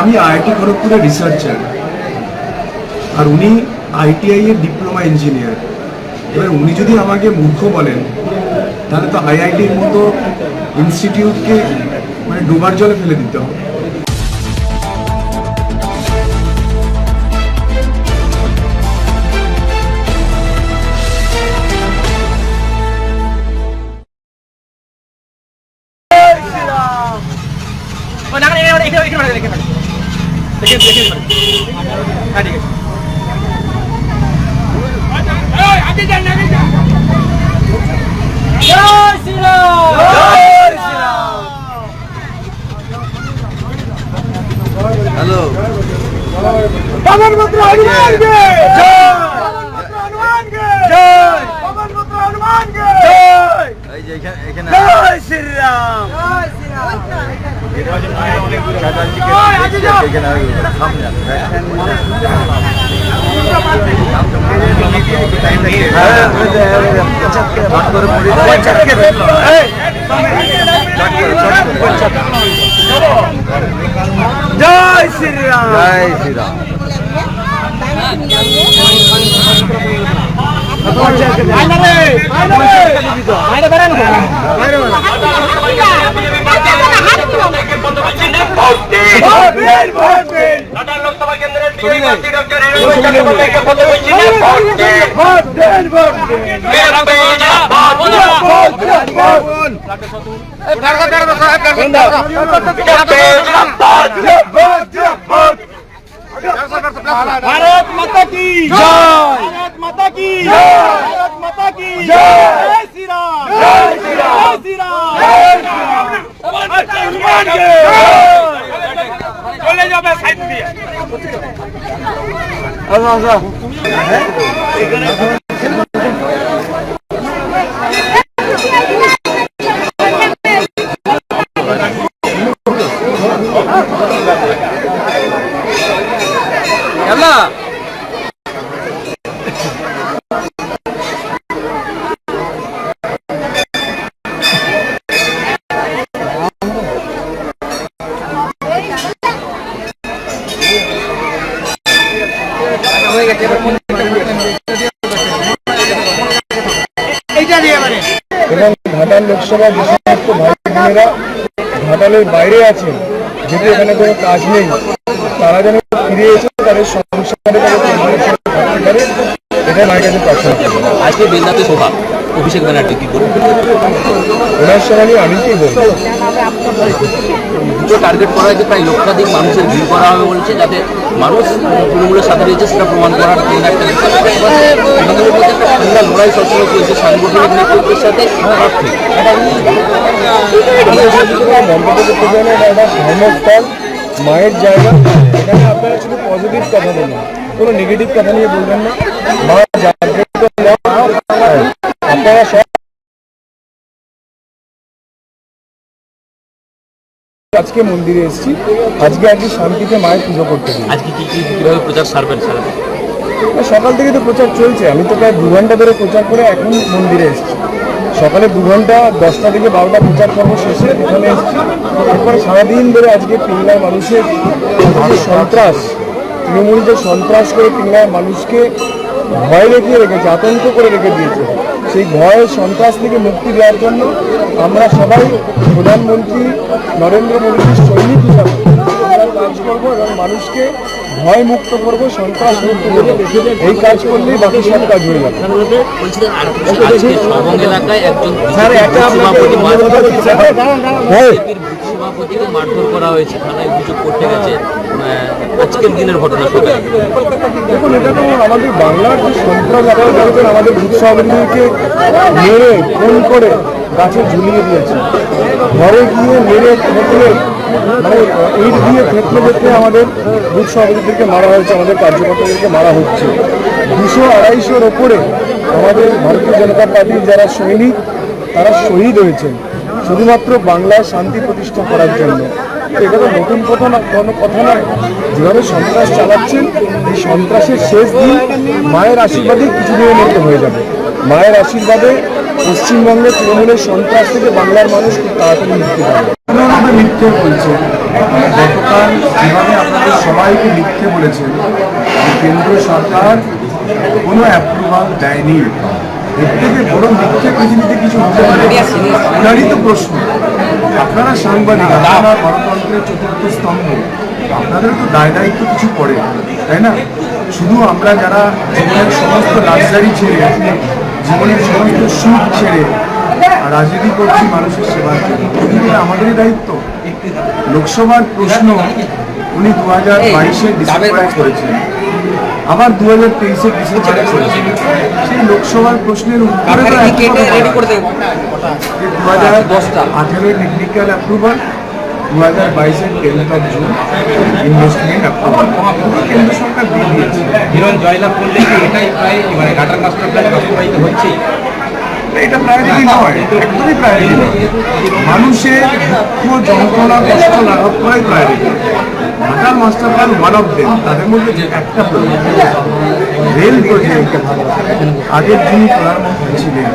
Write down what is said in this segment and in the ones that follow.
আমি IIT খড়গপুরের researcher আর উনি ITI এর ডিপ্লোমা ইঞ্জিনিয়ার এবার উনি যদি আমাকে মূর্খ বলেন তাহলে তো আইআইটির মতো ইনস্টিটিউটকে মানে ডুবার জলে ফেলে দিতে হবে এখানে এখানে এখানে দেখে দেখে হ্যাঁ ঠিক আছে। হ্যালো পবন পুত্র হনুমান কে জয় পবন পুত্র হনুমান কে জয়! পবন পুত্র হনুমান কে জয়! এই যে এখানে জয় শ্রীরাম! জয় শ্রীরাম জয় শ্রীরাম আয়না রে আয়না রে আয়না লোকসভা কেন্দ্রের ভারত মাতা কি? ভারত মাতা কি? ভারত মাতা কি জয় শ্রী রাম জয় শ্রী রাম জয় শ্রী রাম হবে সাইড আচ্ছা আচ্ছা। ঘাটাল লোকসভা যে সমস্ত ভাই বোনেরা ঘাটালের বাইরে আছেন যেহেতু এখানে কোনো কাজ নেই। তারা যেন ফিরে এসে তাদের সংসারে তাদের পরিবারের থাকতে পারে এটা মায়ের কাছে প্রার্থনা। আজকে বেলদাতে সভা অভিষেক ব্যানার্জি কি করবেন ওনার আমি কি বলব? দুটো টার্গেট করা হয়েছে প্রায় লক্ষাধিক মানুষের ভিড় করা হবে বলছে যাতে মানুষ তৃণমূলের সাথে রয়েছে সেটা প্রমাণ করার জন্য একটা লড়াই সবসময় চলছে সাংগঠনিক নেতৃত্বের সাথে। ধর্মস্থল মায়ের জায়গা এখানে আপনারা শুধু পজিটিভ কথা বলুন কোনো নেগেটিভ কথা নিয়ে বলবেন না। মা, আপনারা সব আজকে মন্দিরে এসেছি। আজকে আর কি শান্তিতে মায়ের পুজো করতে দিই আজকে কি কি কীভাবে প্রচার সারবেন সারা সকাল থেকে তো প্রচার চলছে। আমি তো প্রায় দু ঘণ্টা ধরে প্রচার করে এখন মন্দিরে এসেছি। সকালে দু ঘণ্টা দশটা থেকে বারোটা প্রচার পর্ব শেষে এখানে এসেছি। এরপরে সারাদিন ধরে আজকে পিংলার মানুষের সন্ত্রাস তৃণমূল যে সন্ত্রাস করে পিংলার মানুষকে ভয় রেখে রেখেছে আতঙ্ক করে রেখে দিয়েছে। সেই ভয়, সন্ত্রাস থেকে মুক্তি দেওয়ার জন্য আমরা সবাই প্রধানমন্ত্রী নরেন্দ্র মোদীর সৈনিক হিসাবে কাজ করব এবং মানুষকে ভয় মুক্ত করব সন্ত্রাস মুক্ত করব। এই কাজ করলেই বাকি সব কাজ হয়ে যাবে। মারধর করা হয়েছে। থানায় অভিযোগ করতে গেছে আজকের দিনের ঘটনা দেখুন এটা তো আমাদের বাংলার যে সন্ত্রাস আমাদের মেরে ফোন করে গাছে ঝুলিয়ে দিয়েছে। ঘরে গিয়ে মেরে ইট দিয়ে থেতলে থেতলে আমাদের বুথ সভাপতিদেরকে মারা হয়েছে, আমাদের কার্যকর্তাদেরকে মারা হচ্ছে। দুশো আড়াইশোর ওপরে আমাদের ভারতীয় জনতা পার্টির যারা সৈনিক, তারা শহীদ হয়েছেন, শুধুমাত্র বাংলায় শান্তি প্রতিষ্ঠা করার জন্য। এটা তো নতুন কথা না, কোনো কথা নয় যেভাবে সন্ত্রাস চালাচ্ছেন, এই সন্ত্রাসের শেষ দিন মায়ের আশীর্বাদে কিছুদিনের মধ্যে হয়ে যাবে। মায়ের আশীর্বাদে পশ্চিমবঙ্গে তৃণমূলের সন্ত্রাস থেকে বাংলার মানুষ খুব তাড়াতাড়ি মুক্তি পাবে মিথ্যে বলছে গতকাল যেভাবে সবাইকে মিথ্যে বলেছেন যে কেন্দ্র সরকার কোনো অ্যাপ্রুভাল দেয়নি। এর থেকে বড় মিথ্যে পৃথিবীতে কিছু হতে পারে। ওনারই তো প্রশ্ন। আপনারা সাংবাদিক, আপনারা গণতন্ত্রের চতুর্থ স্তম্ভ, আপনাদের তো দায় দায়িত্ব কিছু পড়ে, তাই না? শুধু আমরা যারা জীবনের সমস্ত লাক্সারি ছেড়ে জীবনের সমস্ত সুখ ছেড়ে রাজনীতি করছি মানুষের সেবার জন্য। আমাদেরই দায়িত্ব। লোকসভার প্রশ্ন উনি দু হাজার বাইশে ডিসেম্বরে করেছেন আবার দু হাজার তেইশে ডিসেম্বরে করেছেন সেই লোকসভার প্রশ্নের উত্তরে। দু হাজার দশটা। আঠেরোই টেকনিক্যাল অ্যাপ্রুভাল দু হাজার বাইশের tenth of June investment approval কেন্দ্র সরকার দিয়ে দিয়েছে। হিরণ জয়লাভ করলে এটাই প্রায় মানে গাটার মাস্টার প্ল্যান বাস্তবায়িত হচ্ছেই? এটা প্রায়োরিটি নয়, একদমই প্রায়োরিটি নয়। মানুষের দুঃখ যন্ত্রণা, কষ্ট লাঘব করাই priority Ghatal master plan one of them তাদের মধ্যে যে একটা রেল প্রজেক্ট আগের যিনি প্রধানমন্ত্রী ছিলেন,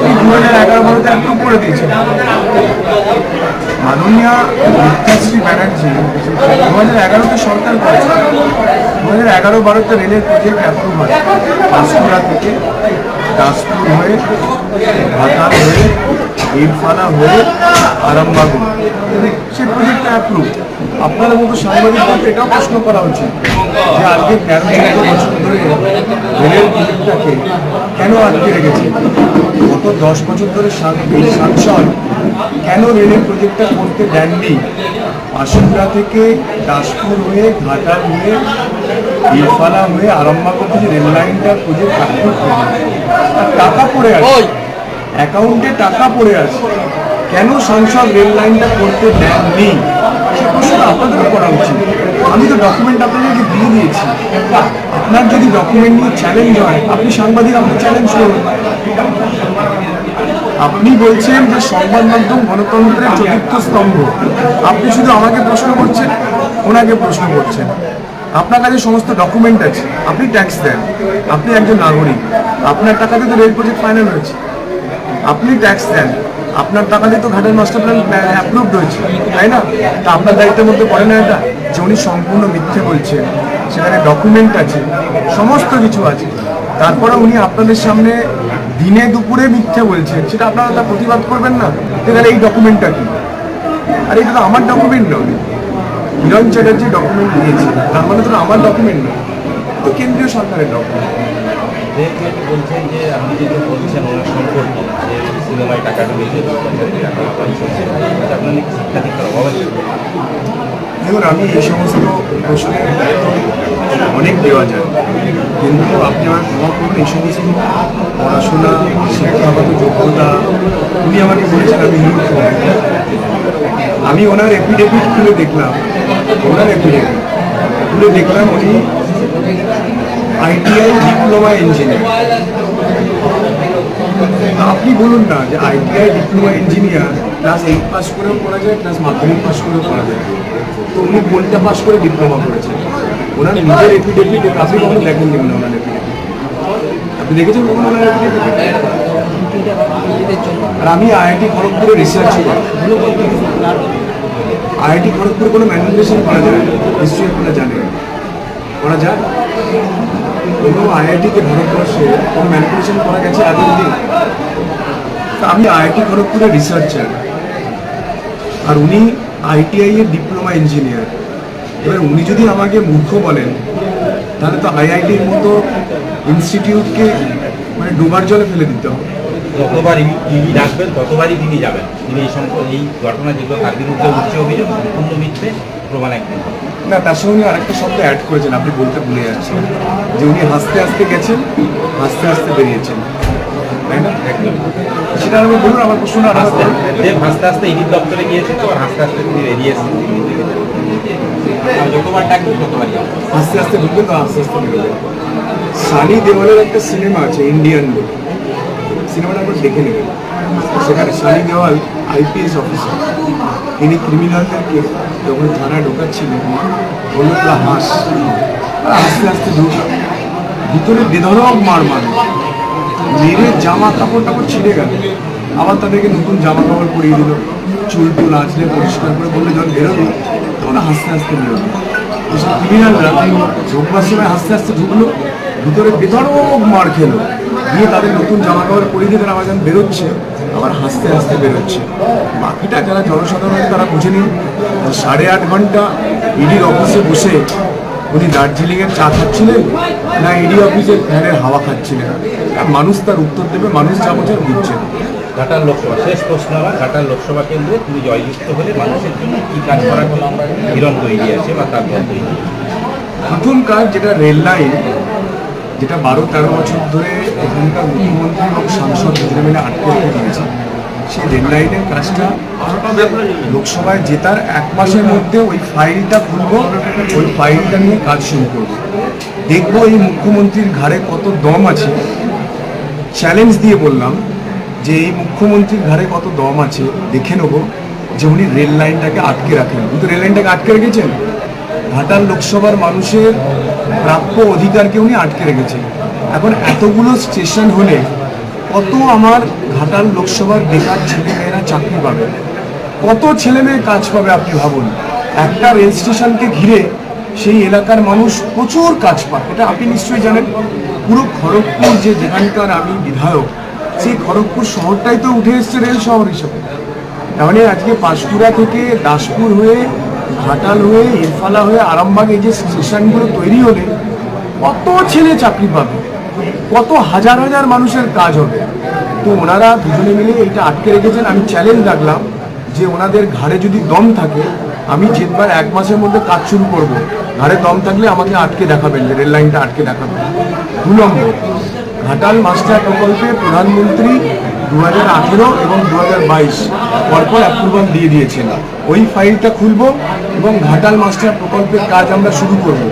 তিনি দু হাজার এগারো বারোতে অ্যাপ্রুভ করে দিয়েছিলেন মাননীয় মিথ্যাশ্রী ব্যানার্জি, দু হাজার এগারোতে সরকার করেছে দু হাজার এগারো বারোতে রেলের প্রজেক্ট অ্যাপ্রুভ হয়। পাঁশকুড়া থেকে দাসপুর হয়ে, ভাতার হয়ে, ইরফানা হয়ে আরামবাগ সে প্রজেক্টটা অ্যাপ্রুভ আপনাদের মতো সাংবাদিকদের এটাও প্রশ্ন করা উচিত যে আজকে তেরো বছর ধরে রেলের প্রজেক্টটাকে কেন আটকে রেখেছে? গত দশ বছর ধরে সাংসদ কেন রেলের প্রজেক্টটা করতে দেননি? আশুরা থেকে দাসপুর হয়ে ঘাটাল হয়ে ইরফানা হয়ে অব্দি যে রেল প্রজেক্ট অ্যাপ্রুভ টাকা পড়ে আছে। অ্যাকাউন্টে টাকা পড়ে আছে। কেন সংসদ রেল লাইনটা করতে দেননি? সে প্রশ্ন আপনাদেরও করা উচিত। আমি তো ডকুমেন্ট আপনাদেরকে দিয়ে দিয়েছি। আপনার যদি ডকুমেন্ট নিয়ে চ্যালেঞ্জ হয় আপনি সাংবাদিক আপনি চ্যালেঞ্জ করুন। আপনি বলছেন যে সংবাদ মাধ্যম গণতন্ত্রের চতুর্থ স্তম্ভ। আপনি শুধু আমাকে প্রশ্ন করছেন ওনাকে প্রশ্ন করছেন। আপনার কাছে সমস্ত ডকুমেন্ট আছে। আপনি ট্যাক্স দেন। আপনি একজন নাগরিক। আপনার টাকাতে তো রেল প্রজেক্ট ফাইনাল হয়েছে। আপনি ট্যাক্স দেন। আপনার টাকাতে তো ঘাটের মাস্টার প্ল্যান অ্যাপ্রুভড হয়েছে। তাই না? তা আপনার দায়িত্বের মধ্যে পড়ে না এটা? যে উনি সম্পূর্ণ মিথ্যে বলছেন। সেখানে ডকুমেন্ট আছে। সমস্ত কিছু আছে। তারপরে উনি আপনাদের সামনে দিনে দুপুরে মিথ্যে বলছেন। সেটা আপনারা তা প্রতিবাদ করবেন না? তাহলে এই ডকুমেন্টটা কি? আর এটা তো আমার ডকুমেন্ট নয়। হিরণ চ্যাটার্জি ডকুমেন্ট দিয়েছে তার মানে তো আমার ডকুমেন্ট নয় তো কেন্দ্রীয় সরকারের ডকুমেন্ট বলছেন যে আপনি যেটা বলছেন ওনার সম্পর্কে যে সিনেমায় টাকা আপনার শিক্ষাদীক্ষার অভাব আছে দেখুন আমি এই সমস্ত প্রশ্নের অনেক দেওয়া যায়। কিন্তু আপনি আমার ক্ষমা করুন এই সমস্ত পড়াশোনা শিক্ষাগত যোগ্যতা উনি আমাকে বলেছেন আমি আমি ওনার এফিডেভিট খুলে দেখলাম। ওনার এফিডেভিট খুলে দেখলাম উনি আইটিআই ডিপ্লোমা ইঞ্জিনিয়ার। আপনি বলুন না যে ITI diploma engineer class eight pass করেও করা যায় ক্লাস মাধ্যমিক পাস করেও করা যায়। তো উনি কোনটা পাস করে ডিপ্লোমা করেছেন? ওনার নিজের এফিডেভিট আপনি কখনো দেখেন নি ওনার এফিডেভিট আপনি দেখেছেন কখনো ওনার এফিডেভিট আর আমি আইআইটি খড়গপুরে রিসার্চ করি। আইআইটি খড়গপুরে কোনো ম্যানিপুলেশন করা যায়? নিশ্চয়ই আপনারা জানেন। করা যায় কোনো আইআইটিতে ভারতবর্ষে কোনো ম্যানিপুলেশন করা গেছে আগের দিন তা আমি আইআইটি খড়গপুরের রিসার্চার আর উনি আইটিআই এর ডিপ্লোমা ইঞ্জিনিয়ার এবার উনি যদি আমাকে মূর্খ বলেন, তাহলে তো আইআইটির মতো ইনস্টিটিউটকে মানে ডোবার জলে ফেলে দিতে হবে। যতবার ইডি ডাকবেন ততবারই তিনি যাবেন। তিনি এই সম্পর্ক এই ঘটনা যেগুলো তার বিরুদ্ধে উঠছে অভিযোগ সম্পূর্ণ মিথ্যে প্রমাণ একদিন না তার সঙ্গে আরেকটা শব্দ অ্যাড করেছেন আপনি বলতে ভুলে যাচ্ছেন যে উনি হাসতে হাসতে গেছেন হাসতে হাসতে বেরিয়েছেন। তাই না? একদম। সেটা আমি বলুন আমার হাসতে করুন। দেব হাসতে হাসতে ইডির দপ্তরে গিয়েছে তো হাসতে হাসতে তিনি বেরিয়ে এসেছেন। যতবার ডাকবেন ততবারই। আস্তে আস্তে তো আস্তে আস্তে বেরোবে সানি দেওয়ালের একটা সিনেমা আছে ইন্ডিয়ান বলে সিনেমাটা আমরা দেখে নেবেন সেখানে সানি দেওয়াল আইপিএস অফিসার। তিনি ক্রিমিনালদেরকে যখন থানায় ঢোকাচ্ছিলেন, বলল তোরা হাস। আস্তে আস্তে ঢুকা ভিতরে বেধরক মার মানে মেরে জামা কাপড় টাপড় ছিঁড়ে গেল। আবার তাদেরকে নতুন জামা কাপড় পরিয়ে দিল। চুল টুল আঁচড়ে পরিষ্কার করে বললে, যখন বেরোলো তখন হাসতে হাসতে বেরোবে। ক্রিমিনালরা ঢোকবার সময় হাসতে হাসতে ঢুকলো। ভিতরে বেধড়ক মার খেলো। দিয়ে তাদের নতুন জামা কাপড় পরিয়ে দিয়ে তারা আবার যখন বেরোচ্ছে আবার হাসতে হাসতে বেরোচ্ছে। বাকিটা যারা জনসাধারণ তারা বুঝে নিন সাড়ে আট ঘণ্টা ইডির অফিসে বসে উনি দার্জিলিংয়ের চা খাচ্ছিলেন না ইডি অফিসের ফ্যানের হাওয়া খাচ্ছিলেন? আর মানুষ তার উত্তর দেবে মানুষ যা বোঝার বুঝছেন ঘাটাল লোকসভা শেষ প্রশ্ন আমার ঘাটাল লোকসভা কেন্দ্রে তুমি জয়যুক্ত হলে মানুষের জন্য কি কাজ করার জন্য আমরা হিরণ তৈরি আছে বা তার তৈরি প্রথম কাজ যেটা রেল লাইন যেটা বারো তেরো বছর ধরে এখানকার মুখ্যমন্ত্রী এবং সাংসদ দুজনে মিলে আটকে রেখে দিয়েছে। সেই রেল লাইনের কাজটা লোকসভায় জেতার এক মাসের মধ্যে ওই ফাইলটা খুলবো, ওই ফাইলটা নিয়ে কাজ শুরু করব। দেখব এই মুখ্যমন্ত্রীর ঘাড়ে কত দম আছে। চ্যালেঞ্জ দিয়ে বললাম যে এই মুখ্যমন্ত্রীর ঘাড়ে কত দম আছে, দেখে নেব যে উনি রেল লাইনটাকে আটকে রাখেন কিন্তু রেল লাইনটাকে আটকে রেখেছেন। ঘাটাল লোকসভার মানুষের প্রাপ্য অধিকারকে উনি আটকে রেখেছেন। এখন এতগুলো স্টেশন হলে কত আমার ঘাটাল লোকসভার বেকার ছেলেমেয়েরা চাকরি পাবে? কত ছেলে মেয়ে কাজ পাবে আপনি ভাবুন? একটা রেল স্টেশনকে ঘিরে সেই এলাকার মানুষ প্রচুর কাজ পায়। এটা আপনি নিশ্চয়ই জানেন। পুরো খড়গপুর যে যেখানকার আমি বিধায়ক, সেই খড়গপুর শহরটাই তো উঠে এসছে রেল শহর হিসেবে। তার মানে আজকে পাঁশকুড়া থেকে দাসপুর হয়ে, ঘাটাল হয়ে ইরফালা হয়ে আরামবাগ এই যে স্টেশনগুলো তৈরি হলে কত ছেলে চাকরি পাবে? কত হাজার হাজার মানুষের কাজ হবে? তো ওনারা দুজনে মিলে এটা আটকে রেখেছেন। আমি চ্যালেঞ্জ রাখলাম যে ওনাদের ঘাড়ে যদি দম থাকে, আমি জেতবার এক মাসের মধ্যে কাজ শুরু করব। ঘাড়ে দম থাকলে আমাকে আটকে দেখাবেন রেল লাইনটা আটকে দেখাবেন। দু নম্বর, ঘাটাল মাস্টার প্রকল্পে প্রধানমন্ত্রী দু হাজার আঠেরো এবং দু হাজার বাইশ পরপর অ্যাপ্রুভাল দিয়ে দিয়েছেন। ওই ফাইলটা খুলব এবং ঘাটাল মাস্টার প্রকল্পের কাজ আমরা শুরু করব।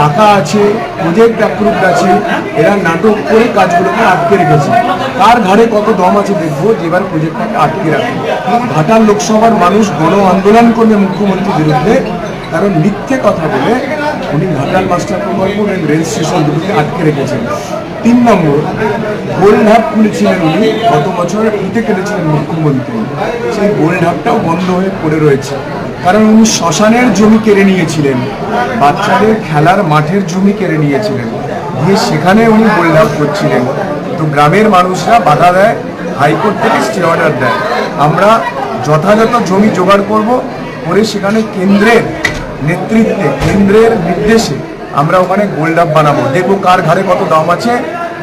টাকা আছে প্রজেক্ট অ্যাপ্রুভড আছে, এরা নাটক করে কাজগুলোকে আটকে রেখেছে। তার ঘাড়ে কত দম আছে দেখব যে এবার প্রজেক্টটাকে আটকে রাখে। ঘাটাল লোকসভার মানুষ গণ আন্দোলন করবে মুখ্যমন্ত্রীর বিরুদ্ধে, কারণ মিথ্যে কথা বলে উনি ঘাটাল মাস্টার প্রকল্প এবং রেল স্টেশন দুটোকে আটকে রেখেছেন। তিন নম্বর হাব খুলেছিলেন উনি, গত বছর ফিতে কেটেছিলেন মুখ্যমন্ত্রী। সেই গোল্ড হাবটাও বন্ধ হয়ে পড়ে রয়েছে। কারণ উনি শ্মশানের জমি কেড়ে নিয়েছিলেন। বাচ্চাদের খেলার মাঠের জমি কেড়ে নিয়েছিলেন। দিয়ে সেখানে উনি গোল্ড হাব করছিলেন। তো গ্রামের মানুষরা বাধা দেয়, হাইকোর্ট থেকে স্টে অর্ডার দেয়। আমরা যথাযথ জমি জোগাড় করব, করে সেখানে কেন্দ্রের নেতৃত্বে, কেন্দ্রের নির্দেশে আমরা ওখানে গোল্ড আপ বানাবো। দেখব কার ঘাড়ে কত দাম আছে,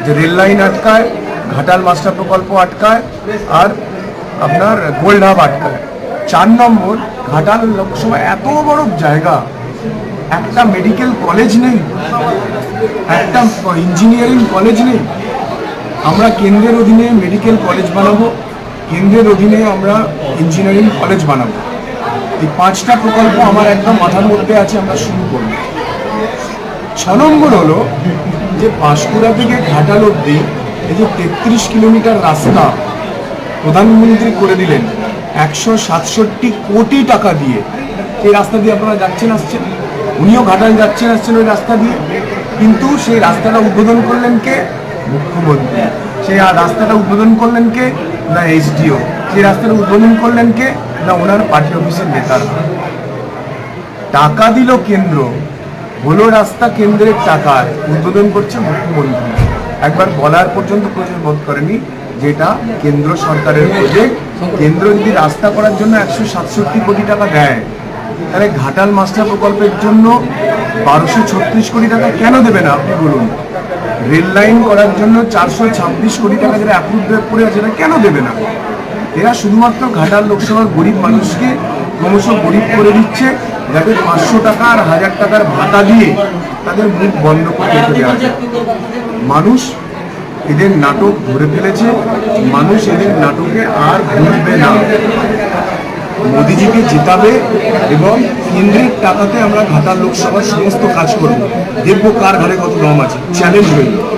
যে রেল লাইন আটকায়, ঘাটাল মাস্টার প্রকল্প আটকায়, আর আপনার গোল্ড হাব আটকায়। চার নম্বর, ঘাটাল লোকসভা এত বড় জায়গা। একটা মেডিকেল কলেজ নেই, একটা ইঞ্জিনিয়ারিং কলেজ নেই। আমরা কেন্দ্রের অধীনে মেডিকেল কলেজ বানাবো, কেন্দ্রের অধীনে আমরা ইঞ্জিনিয়ারিং কলেজ বানাবো। এই পাঁচটা প্রকল্প আমার একদম মাথার মধ্যে আছে, আমরা শুরু করব। ছ নম্বর হলো যে পাঁশকুড়া থেকে ঘাটাল অব্দি এই যে তেত্রিশ কিলোমিটার রাস্তা প্রধানমন্ত্রী করে দিলেন। একশো সাতষট্টি কোটি টাকা দিয়ে। সেই রাস্তা দিয়ে আপনারা যাচ্ছেন আসছেন। উনিও ঘাটাল যাচ্ছেন আসছেন ওই রাস্তা দিয়ে। কিন্তু সেই রাস্তাটা উদ্বোধন করলেন কে? মুখ্যমন্ত্রী। সেই রাস্তাটা উদ্বোধন করলেন কে? না এসডিও। সেই রাস্তাটা উদ্বোধন করলেন কে? না ওনার পার্টি অফিসের নেতারা টাকা দিল কেন্দ্র। হলো রাস্তা কেন্দ্রের টাকার উদ্বোধন করছে মুখ্যমন্ত্রী। একবার বলার পর্যন্ত প্রয়োজন বোধ করেনি। যেটা কেন্দ্র সরকারের প্রজেক্ট কেন্দ্র যদি রাস্তা করার জন্য একশো সাতষট্টি কোটি টাকা দেয়, তাহলে ঘাটাল মাস্টার প্রকল্পের জন্য বারোশো ছত্রিশ কোটি টাকা কেন দেবে না আপনি বলুন? রেল লাইন করার জন্য চারশো ছাব্বিশ কোটি টাকা যেটা অ্যাপ্রুভ করে আছে সেটা কেন দেবে না? এরা শুধুমাত্র ঘাটাল লোকসভার গরিব মানুষকে ক্রমশ গরিব করে দিচ্ছে যাদের পাঁচশো টাকা আর হাজার টাকার ভাতা দিয়ে তাদের মুখ বন্ধ করে মানুষ এদের নাটক ধরে ফেলেছে। মানুষ এদের নাটকে আর ভুলবে না। মোদিজিকে জেতাবে এবং কেন্দ্রের টাকাতে আমরা ঘাটার লোকসভার সমস্ত কাজ করব। দেখব কার ঘরে কত দম আছে। চ্যালেঞ্জ রইল।